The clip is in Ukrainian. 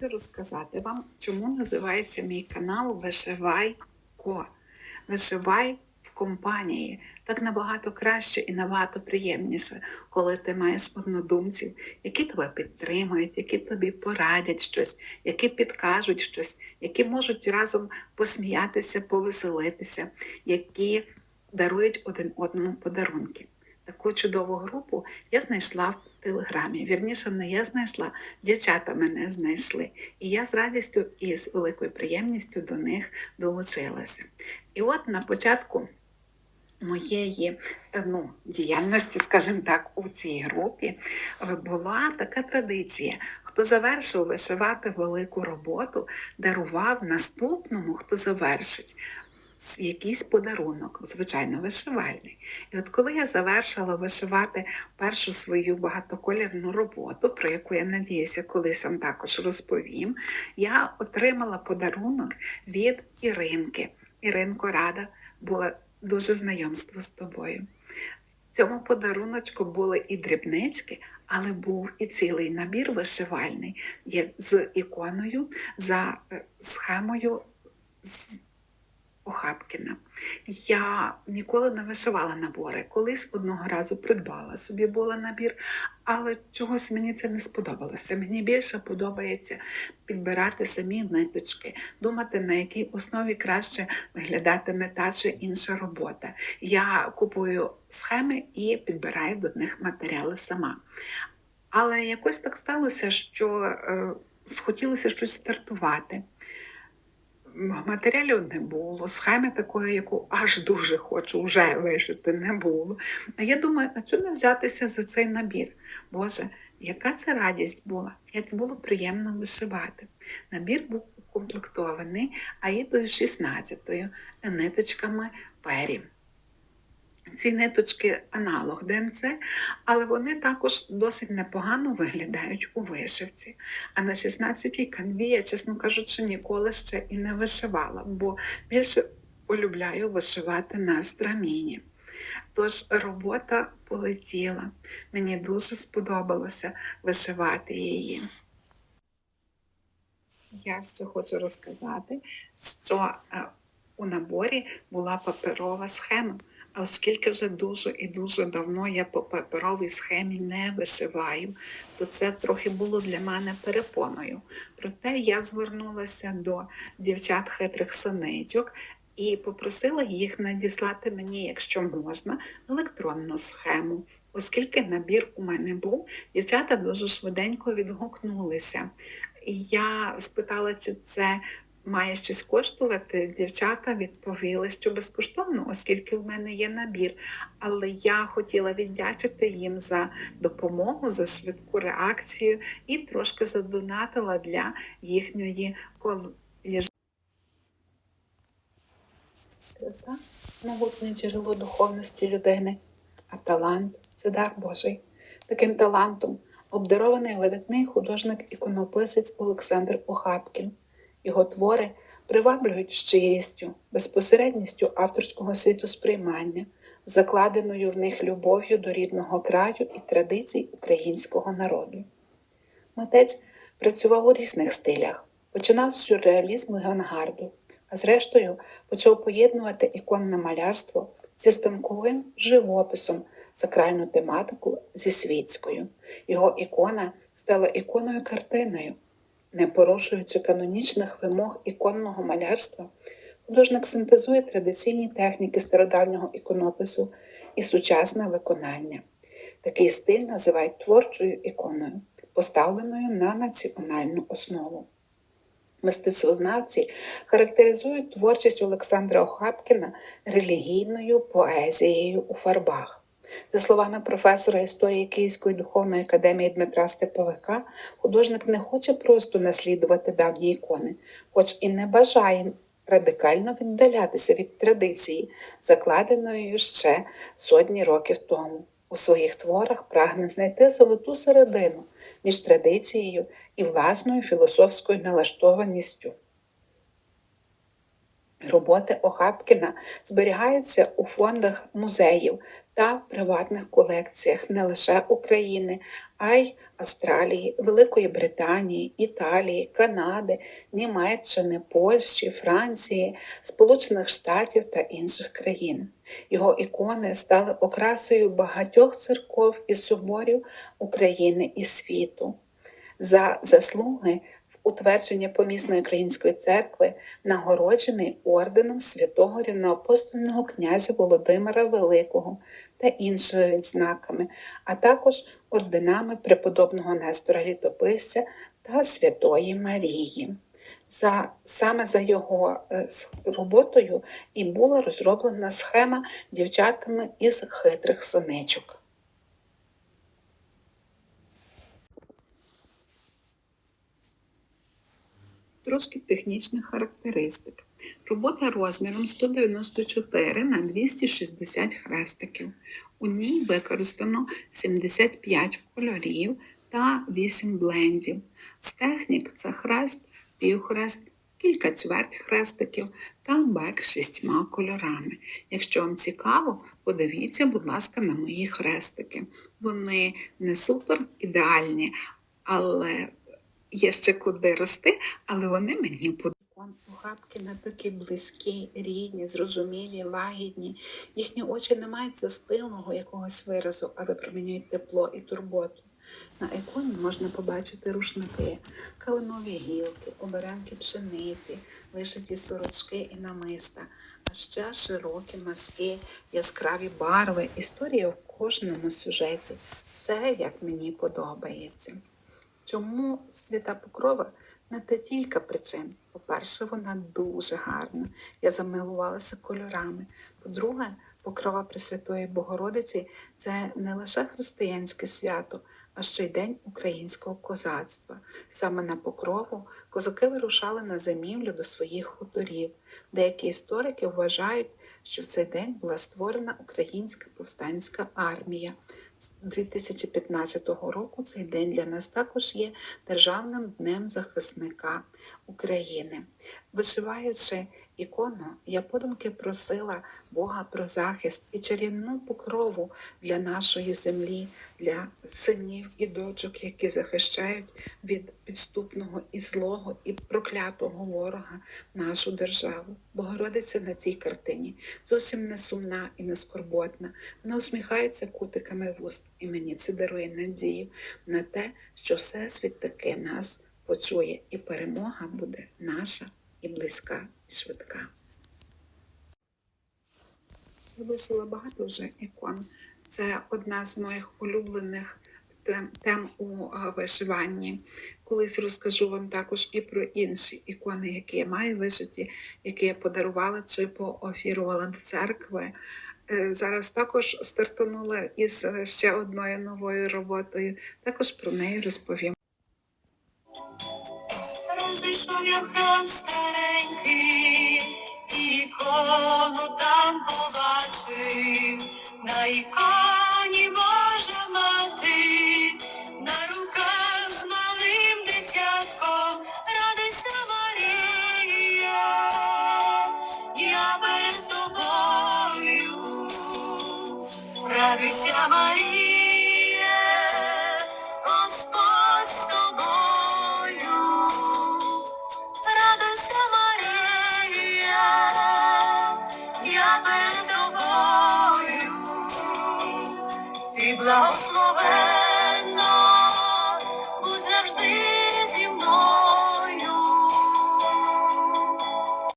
хочу розказати вам, чому називається мій канал Вишивай.ко. Вишивай в компанії. Так набагато краще і набагато приємніше, коли ти маєш однодумців, які тебе підтримують, які тобі порадять щось, які підкажуть щось, які можуть разом посміятися, повеселитися, які дарують один одному подарунки. Таку чудову групу я знайшла в телеграмі. Вірніше, не я знайшла, дівчата мене знайшли. І я з радістю і з великою приємністю до них долучилася. І от на початку моєї е, ну, діяльності, скажімо так, у цій групі е, була така традиція. Хто завершив вишивати велику роботу, дарував наступному, хто завершить. Якийсь подарунок, звичайно, вишивальний. І от коли я завершила вишивати першу свою багатоколірну роботу, про яку я надіюся, колись вам також розповім, я отримала подарунок від Іринки. Іринко, рада була дуже знайомство з тобою. В цьому подаруночку були і дрібнички, але був і цілий набір вишивальний з іконою за е, схемою Охапкіна. Я ніколи не вишивала набори. Колись одного разу придбала собі була набір, але чогось мені це не сподобалося. Мені більше подобається підбирати самі ниточки, думати, на якій основі краще виглядатиме та чи інша робота. Я купую схеми і підбираю до них матеріали сама. Але якось так сталося, що е, схотілося щось стартувати. Матеріалів не було, схеми такої, яку аж дуже хочу вже вишити, не було. А я думаю, а чого не взятися за цей набір? Боже, яка це радість була, як було приємно вишивати. Набір був укомплектований аїдою 16-ю ниточками пері. Ці ниточки аналог ДМЦ, але вони також досить непогано виглядають у вишивці. А на 16-й канві я, чесно кажучи, ніколи ще і не вишивала, бо більше полюбляю вишивати на страміні. Тож робота полетіла. Мені дуже сподобалося вишивати її. Я ще хочу розказати, що е, у наборі була паперова схема. Оскільки вже дуже і дуже давно я по паперовій схемі не вишиваю, то це трохи було для мене перепоною. Проте я звернулася до дівчат хитрих синичок і попросила їх надіслати мені, якщо можна, електронну схему. Оскільки набір у мене був, дівчата дуже швиденько відгукнулися. І я спитала, чи це має щось коштувати. Дівчата відповіли, що безкоштовно, оскільки в мене є набір. Але я хотіла віддячити їм за допомогу, за швидку реакцію і трошки задонатила для їхньої коліж. Краса могутнє джерело духовності людини, а талант це дар Божий. Таким талантом обдарований видатний художник-іконописець Олександр Охапкін. Його твори приваблюють щирістю, безпосередністю авторського світосприймання, закладеною в них любов'ю до рідного краю і традицій українського народу. Митець працював у різних стилях, починав з сюрреалізму і авангарду, а зрештою почав поєднувати іконне малярство зі станковим живописом, сакральну тематику зі світською. Його ікона стала іконою картиною. Не порушуючи канонічних вимог іконного малярства, художник синтезує традиційні техніки стародавнього іконопису і сучасне виконання. Такий стиль називають творчою іконою, поставленою на національну основу. Мистецтвознавці характеризують творчість Олександра Охапкіна релігійною поезією у фарбах. За словами професора історії Київської духовної академії Дмитра Степовика, художник не хоче просто наслідувати давні ікони, хоч і не бажає радикально віддалятися від традиції, закладеної ще сотні років тому. У своїх творах прагне знайти золоту середину між традицією і власною філософською налаштованістю. Роботи Охапкіна зберігаються у фондах музеїв та приватних колекціях не лише України, а й Австралії, Великої Британії, Італії, Канади, Німеччини, Польщі, Франції, Сполучених Штатів та інших країн. Його ікони стали окрасою багатьох церков і соборів України і світу. За заслуги в утвердженні помісної української церкви нагороджений орденом святого рівноапостольного князя Володимира Великого та іншими відзнаками, а також орденами преподобного Нестора Літописця та Святої Марії. За, саме за його е, роботою і була розроблена схема дівчатами із хитрих сонечок. Трошки технічних характеристик. Робота розміром 194 на 260 хрестиків. У ній використано 75 кольорів та 8 блендів. З технік це хрест, півхрест, кілька чверть хрестиків та бек шістьма кольорами. Якщо вам цікаво, подивіться, будь ласка, на мої хрестики. Вони не супер ідеальні, але є ще куди рости, але вони мені подобаються. У Гапкіна такі близькі, рідні, зрозумілі, лагідні. Їхні очі не мають застилого якогось виразу, а випромінюють тепло і турботу. На іконі можна побачити рушники, калинові гілки, оберемки пшениці, вишиті сорочки і намиста, а ще широкі маски, яскраві барви, історія в кожному сюжеті. Все як мені подобається. Чому свята Покрова не те кілька причин. По-перше, вона дуже гарна. Я замилувалася кольорами. По-друге, Покрова Пресвятої Богородиці це не лише християнське свято, а ще й день українського козацтва. Саме на Покрову козаки вирушали на зимівлю до своїх хуторів. Деякі історики вважають, що в цей день була створена українська повстанська армія. З 2015 року цей день для нас також є Державним днем захисника України. Вишиваючи ікону, я подумки просила Бога про захист і чарівну покрову для нашої землі, для синів і дочок, які захищають від підступного і злого і проклятого ворога нашу державу. Богородиця на цій картині зовсім не сумна і не скорботна. Вона усміхається кутиками вуст, і мені це дарує надію на те, що Всесвіт таки нас почує, і перемога буде наша і близька, і швидка. Я вишила багато вже ікон. Це одна з моїх улюблених тем, тем у е, вишиванні. Колись розкажу вам також і про інші ікони, які я маю вишиті, які я подарувала чи поофірувала до церкви. Е, Зараз також стартанула із е, ще одною новою роботою. Також про неї розповім. Розійшов я храм старенький, ікону там побачив, на іконі Lost.